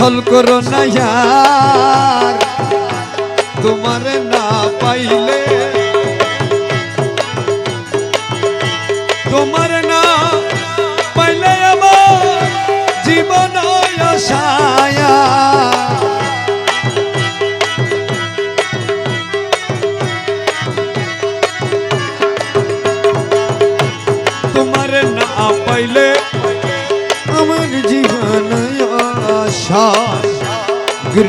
ছল করো না তোমার না পাইলে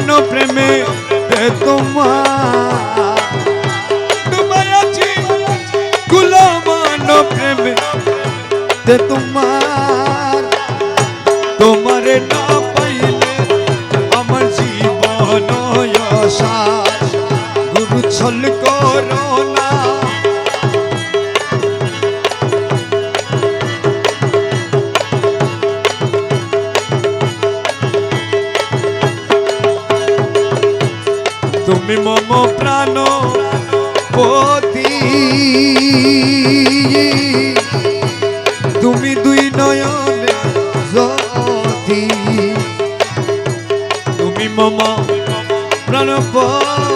জীবন প্রেমে তোমার। ডুবাই আছে কুলো মন প্রেমে তে তোমার। তোমার না পাইলে আমার জীবন গুরু ছল করো। পতি। তুমি দুই নয়নে জ্যোতি। তুমি মম প্রাণপতি।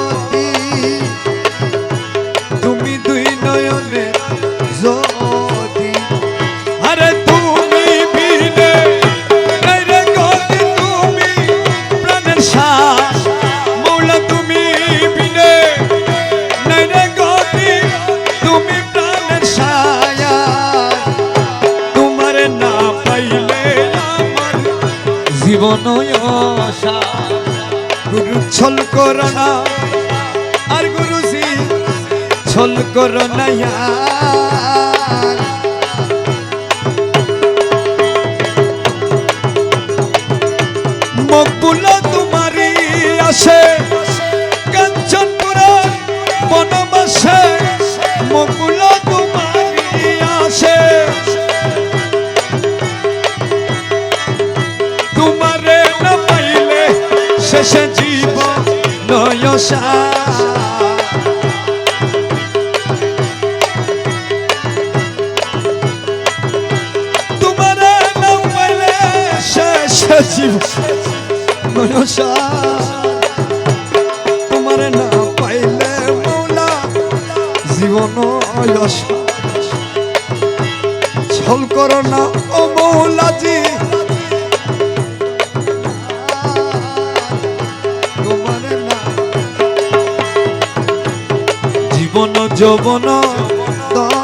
আশা গুরু ছল করোনা আর গুরুজি ছল করোনা মকবুল তোমারি আসে জীব তোমারে না পাইলে মৌলা জীবন ছল করো না ও মৌলাজি। জীবন যৌবন দান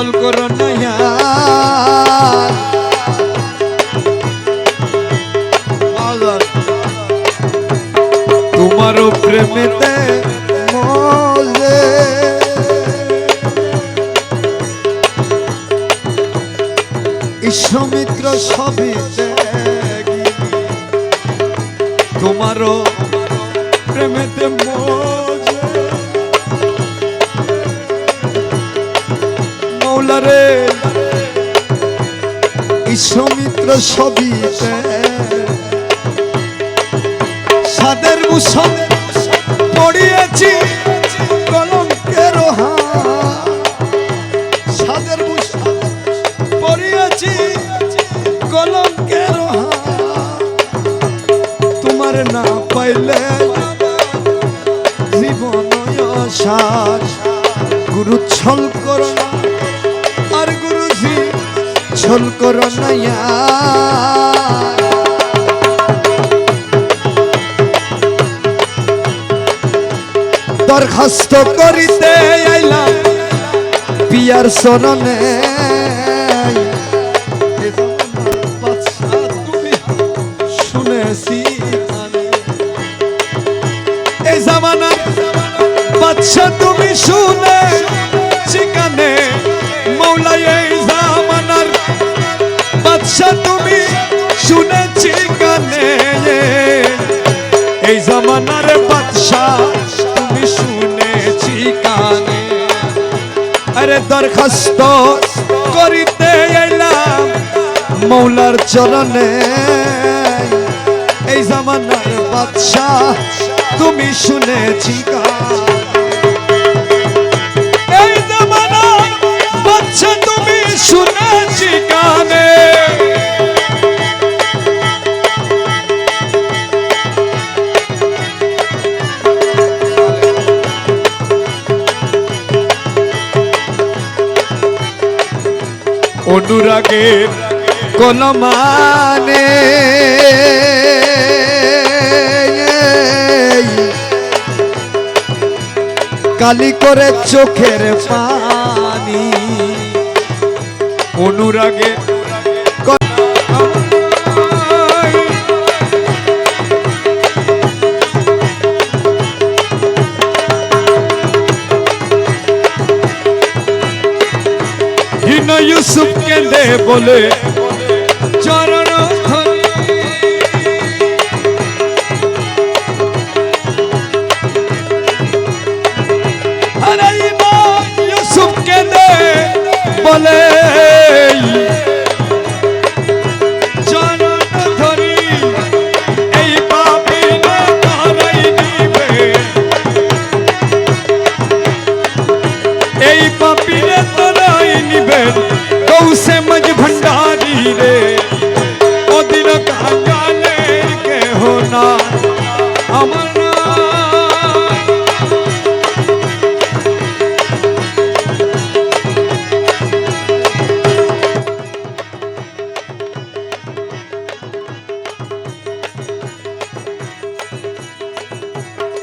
ছল করো না ইয়ার আল্লাহ, তোমারও প্রেমেতে মজে। ঈশ্বমিত্র সবে তোমারও প্রেমেতে মজে। মৌলারে ঈশ্বমিত্র সবিতে সাদের ভূষণ ছল করো। দরখাস্ত করিতে আইলাম পিয়ার শরণে শুনেছি। এই জামানা বাচ্চা তুমি শুনে জামানার বাদশা তুমি শুনেছি কানে। আরে দরখাস্ত করিতে এলাম মৌলার চরণে। এই জামানার বাদশা তুমি শুনেছি কানে। কলমানে। কালি করে চোখের পানি। অনুরাগে ইউসুফ বলে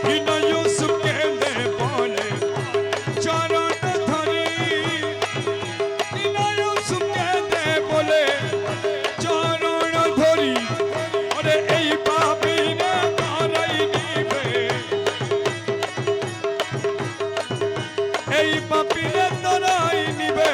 এই পাপি না ধরাই দিবে। এই পাপি রে ধরাই নিবে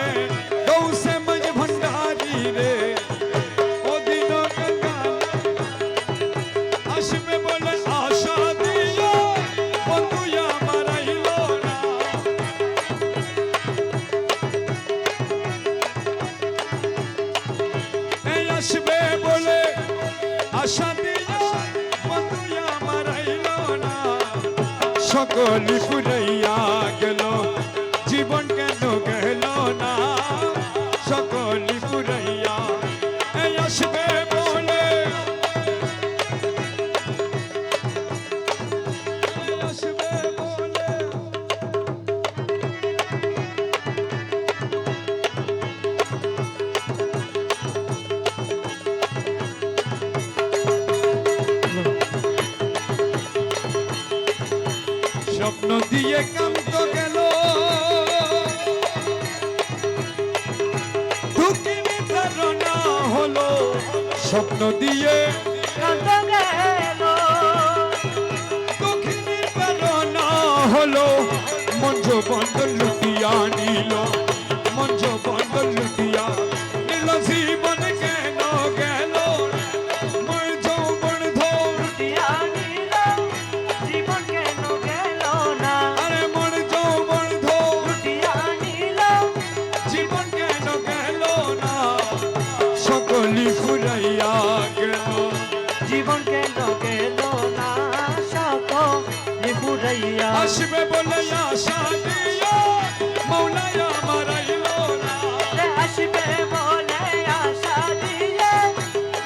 আসবে বলে আশা দিও বন্ধু আমার সকলি ফুরাইয়া স্বপ্ন দিয়ে হলো মঞ্চ বন্ধ লুটিয়া নিল। কেন গেল না সকলে নিপুরাইয়া। আসবে বলে আশা দিও মৌলায়া মারাইল না। আসবে বলে আশা দিয়ে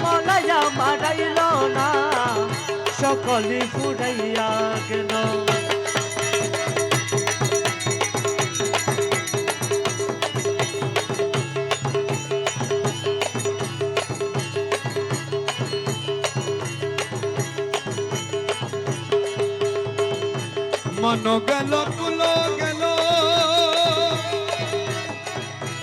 মলায়া মারাইল না। সকলে ফুরাইয়া গেল। মন গেল কুলো গেল